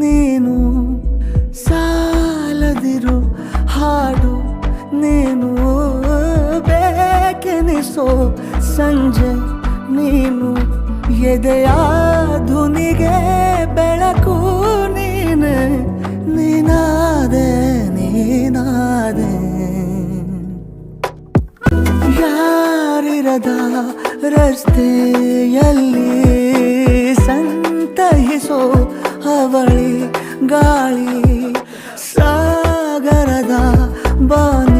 ನೀನು, ಸಾಲದಿರು ಹಾಡು ನೀನು ಬೇಕೆನಿಸೋ ಸಂಜೆ ನೀನು, ಎದೆಯ ಧುನಿಗೆ ಬೆಳಕು ನೀನೆ, ನೀನಾದೆ ನೀನಾದೆ. ಯಾರಿರದ ರಸ್ತೆಯಲ್ಲಿ ಅವಳಿ ಗಾಳಿ ಸಾಗರದ ಬಾನ